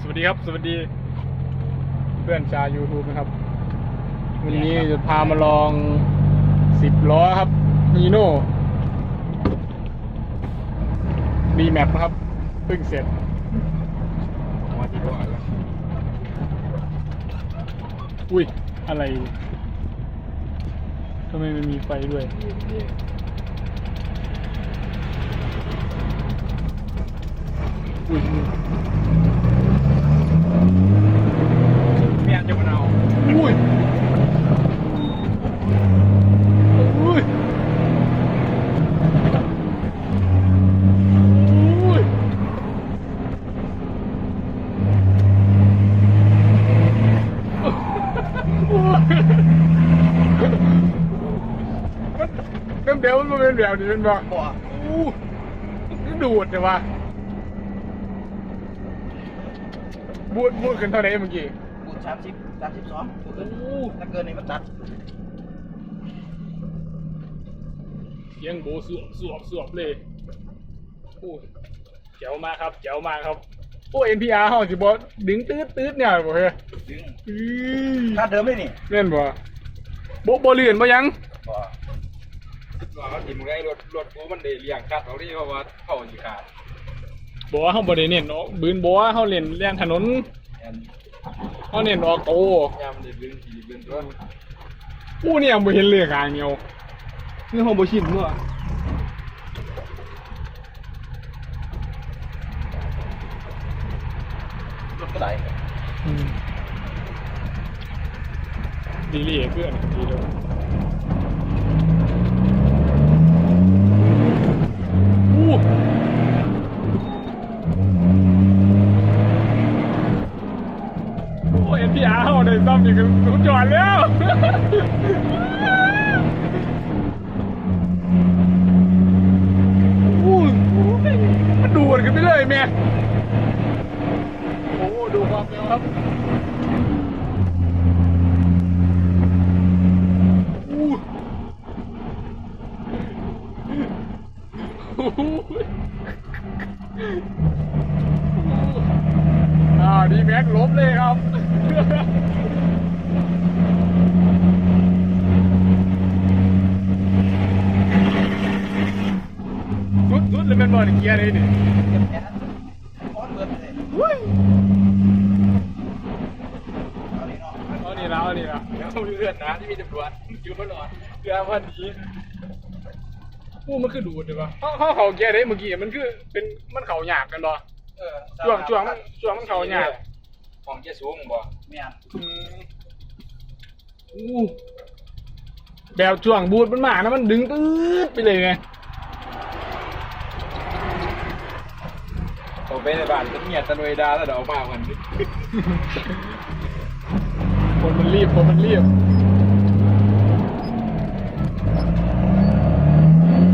สวัสดีครับ สวัสดี เพื่อนชาว YouTube นะครับ วันนี้จะพามาลองสิบล้อครับฮีโน่บีแมปนะครับเพิ่งเสร็จมาที่ก่อนแล้วอุ้ย อะไรทำไมมันมีไฟด้วยอุ้ยเมียจะมาเอา อุ้ย อุ้ย อุ้ย มันเดี๋ยวมันเป็นแบบนี้เป็นแบบบ่อู้นี่ดูดเลยวะบูดบูดขึ้นเท่าไหร่เมื่อกี้บูดสามสิบสามสิบสองโอ้ถ้าเกินนี่มันตัดเสียงโบสวบสวบสวบเลยโอ้ยเจ๋วมากครับเจ๋วมากครับ โอ้ NPR เขาสิบอดึงตืดตืดเนี่ยบ่เฮ้ยดึงอื้อค่าเดิมเลยนี่เล่นบ่บ่บ่เลื่อนบ่ยังบ่ว่าเขาถิ่มไงรถรถโอ้มันได้เลี้ยงกัดเอาที่เพราะว่าเขาสิขาดบ่ว่าเฮาบ่ได้เน้นออกบืนบ่ว่าเฮาเล่นเลียงถนนแอนเฮาเน้นออกโตยามได้เบิ่งขี่เบิ่งตัวอู้เนี่ยบ่เห็นเลยกลางเดียวนี่เฮาบ่ชินเนาะ รถก็ ไหลอืมดีเลยเพื่อนดีเลยอู้โอ้ยพี่อาร์เขาได้ซ่อมอย่างกับสุดยอดแล้วอู้มันดูดกันไปเลยแม่ หดูความเร็วครับอู้หูอ่าดีแม็กลบเลยครับสุดสุดเลยเป็นบอลเกียร์เลยนี่ เก็บแค่นั้นออนเบิดเลย อุ้ย เอานี่เนาะ เอา นี่ละเอานี่ละแล้วมีเพื่อนนะที่มีตำรวจอยู่ตลอดเพื่อวันนี้อู้มันคือดูดเลยวะเขาเขาเขาแก้ได้เมื่อกี้มันคือเป็นมันเขาหยากกันบ่เออช่วงช่วงมันช่วงมันเขาหยากของเจสูงบ่เมียอืมอู้แบบช่วงบูดมันมานะมันดึงตืดไปเลยไงเขาไปในบ้านเป็นเมียตะนวยดาแล้วเดี๋ยวเอามาวันนี้ คนมันรีบคนมันรีบ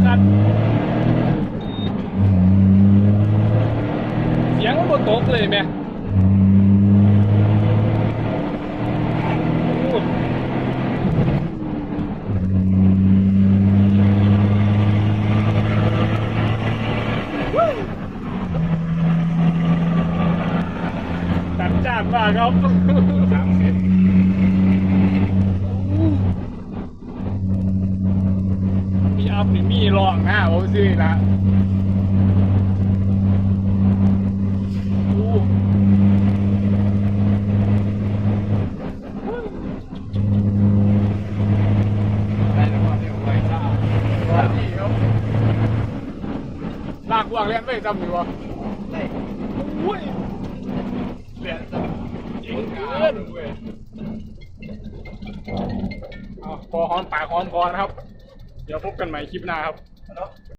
คัดเสียงมันบนตกเลยแม่จัดจ้านมากครับ สามสิบนี่มีรองนะผมซื้อละอู้ได้แล้วก็เร็วไปซ่าสวัสดีครับลากวางเล่นไม่จำอยู่วะได้อุ้ยเล่นจำเจ๋งเกินเอาพอหอมปากหอมคอนะครับ เดี๋ยวพบกันใหม่คลิปหน้าครับ